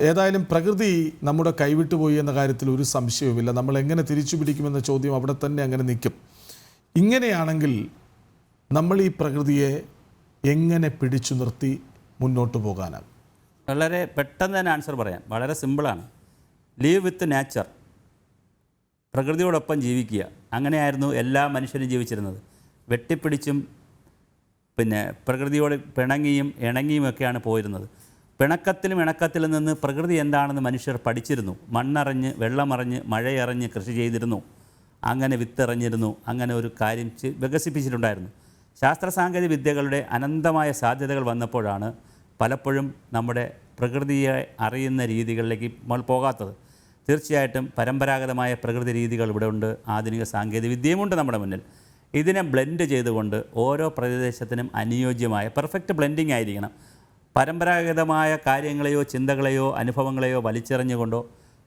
ഏതായാലും പ്രകൃതി നമ്മുടെ കൈവിട്ടുപോയി എന്ന കാര്യത്തിൽ ഒരു സംശയവുമില്ല. നമ്മൾ എങ്ങനെ തിരിച്ചു പിടിക്കുമെന്ന ചോദ്യം അവിടെ തന്നെ അങ്ങനെ നിൽക്കും. ഇങ്ങനെയാണെങ്കിൽ നമ്മൾ ഈ പ്രകൃതിയെ എങ്ങനെ പിടിച്ചു നിർത്തി മുന്നോട്ട് പോകാനാകും? വളരെ പെട്ടെന്ന് തന്നെ ആൻസർ പറയാം. വളരെ സിമ്പിളാണ് ലീവ് വിത്ത് നേച്ചർ പ്രകൃതിയോടൊപ്പം ജീവിക്കുക. അങ്ങനെയായിരുന്നു എല്ലാ മനുഷ്യരും ജീവിച്ചിരുന്നത്. വെട്ടിപ്പിടിച്ചും പിന്നെ പ്രകൃതിയോട് പിണങ്ങിയും ഇണങ്ങിയുമൊക്കെയാണ് പോയിരുന്നത്. പിണക്കത്തിലും ഇണക്കത്തിലും നിന്ന് പ്രകൃതി എന്താണെന്ന് മനുഷ്യർ പഠിച്ചിരുന്നു. മണ്ണറിഞ്ഞ് വെള്ളമറിഞ്ഞ് മഴയറിഞ്ഞ് കൃഷി ചെയ്തിരുന്നു. അങ്ങനെ വിത്തെറിഞ്ഞിരുന്നു. അങ്ങനെ ഒരു കാര്യം വികസിപ്പിച്ചിട്ടുണ്ടായിരുന്നു. ശാസ്ത്ര സാങ്കേതിക വിദ്യകളുടെ അനന്തമായ സാധ്യതകൾ വന്നപ്പോഴാണ് പലപ്പോഴും നമ്മുടെ പ്രകൃതിയെ അറിയുന്ന രീതികളിലേക്ക് നമ്മൾ പോകാത്തത്. തീർച്ചയായിട്ടും പരമ്പരാഗതമായ പ്രകൃതി രീതികൾ ഇവിടെ ഉണ്ട്. ആധുനിക സാങ്കേതിക വിദ്യയുമുണ്ട് നമ്മുടെ മുന്നിൽ. ഇതിനെ ബ്ലെൻഡ് ചെയ്തുകൊണ്ട് ഓരോ പ്രദേശത്തിനും അനുയോജ്യമായ പെർഫെക്റ്റ് ബ്ലെൻഡിങ് ആയിരിക്കണം. പരമ്പരാഗതമായ കാര്യങ്ങളെയോ ചിന്തകളെയോ അനുഭവങ്ങളെയോ വലിച്ചെറിഞ്ഞുകൊണ്ടോ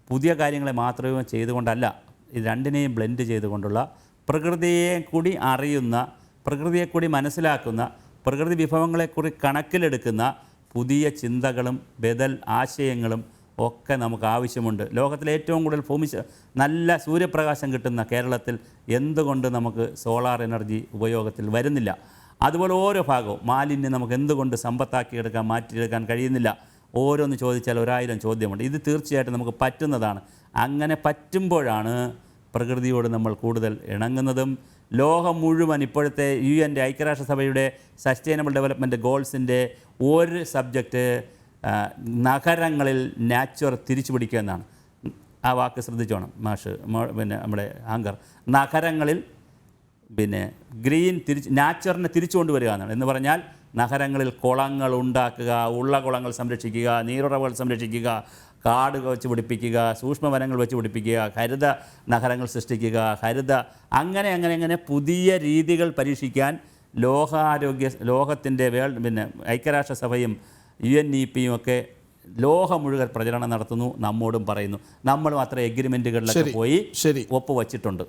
പുതിയ കാര്യങ്ങളെ മാത്രമേ ചെയ്തുകൊണ്ടല്ല ഇത് രണ്ടിനെയും ബ്ലെൻഡ് ചെയ്തുകൊണ്ടുള്ള പ്രകൃതിയെ കൂടി അറിയുന്ന പ്രകൃതിയെ കൂടി മനസ്സിലാക്കുന്ന പ്രകൃതി വിഭവങ്ങളെക്കുറി കണക്കിലെടുക്കുന്ന പുതിയ ചിന്തകളും ബദൽ ആശയങ്ങളും ഒക്കെ നമുക്ക് ആവശ്യമുണ്ട്. ലോകത്തിലെ ഏറ്റവും കൂടുതൽ ഭൂമി നല്ല സൂര്യപ്രകാശം കിട്ടുന്ന കേരളത്തിൽ എന്തുകൊണ്ട് നമുക്ക് സോളാർ എനർജി ഉപയോഗത്തിൽ വരുന്നില്ല? അതുപോലെ ഓരോ ഭാഗവും മാലിന്യം നമുക്ക് എന്തുകൊണ്ട് സമ്പത്താക്കി എടുക്കാൻ മാറ്റിയെടുക്കാൻ കഴിയുന്നില്ല? ഓരോന്ന് ചോദിച്ചാൽ ഒരായിരം ചോദ്യമുണ്ട്. ഇത് തീർച്ചയായിട്ടും നമുക്ക് പറ്റുന്നതാണ്. അങ്ങനെ പറ്റുമ്പോഴാണ് പ്രകൃതിയോട് നമ്മൾ കൂടുതൽ ഇണങ്ങുന്നതും ലോകം മുഴുവൻ ഇപ്പോഴത്തെ യു എന്റെ ഐക്യരാഷ്ട്രസഭയുടെ സസ്റ്റൈനബിൾ ഡെവലപ്മെന്റ് ഗോൾസിന്റെ ഒരു സബ്ജക്റ്റ് നഗരങ്ങളിൽ നാച്ചുറൽ തിരിച്ചു പിടിക്കുക എന്നാണ്. ആ വാക്ക് ശ്രദ്ധിച്ചോണം മാഷ് പിന്നെ നമ്മുടെ ആങ്കർ. നഗരങ്ങളിൽ പിന്നെ ഗ്രീൻ തിരിച്ച് നാച്ചുറിനെ തിരിച്ചു കൊണ്ടുവരിക എന്നാണ്. എന്ന് പറഞ്ഞാൽ നഗരങ്ങളിൽ കുളങ്ങൾ ഉണ്ടാക്കുക ഉള്ള കുളങ്ങൾ സംരക്ഷിക്കുക നീരുറവുകൾ സംരക്ഷിക്കുക കാട് വെച്ച് പിടിപ്പിക്കുക സൂക്ഷ്മവനങ്ങൾ വെച്ച് പിടിപ്പിക്കുക ഹരിത നഗരങ്ങൾ സൃഷ്ടിക്കുക ഹരിത അങ്ങനെ അങ്ങനെ അങ്ങനെ പുതിയ രീതികൾ പരീക്ഷിക്കാൻ ലോകാരോഗ്യ ലോകത്തിന്റെ വേൾഡ് പിന്നെ ഐക്യരാഷ്ട്രസഭയും യു എൻ ഇ പിയും ഒക്കെ ലോകം മുഴുവൻ പ്രചരണം നടത്തുന്നു നമ്മോടും പറയുന്നു. നമ്മളും അത്ര എഗ്രിമെന്റുകളിലൊക്കെ പോയി ഒപ്പ് വച്ചിട്ടുണ്ട്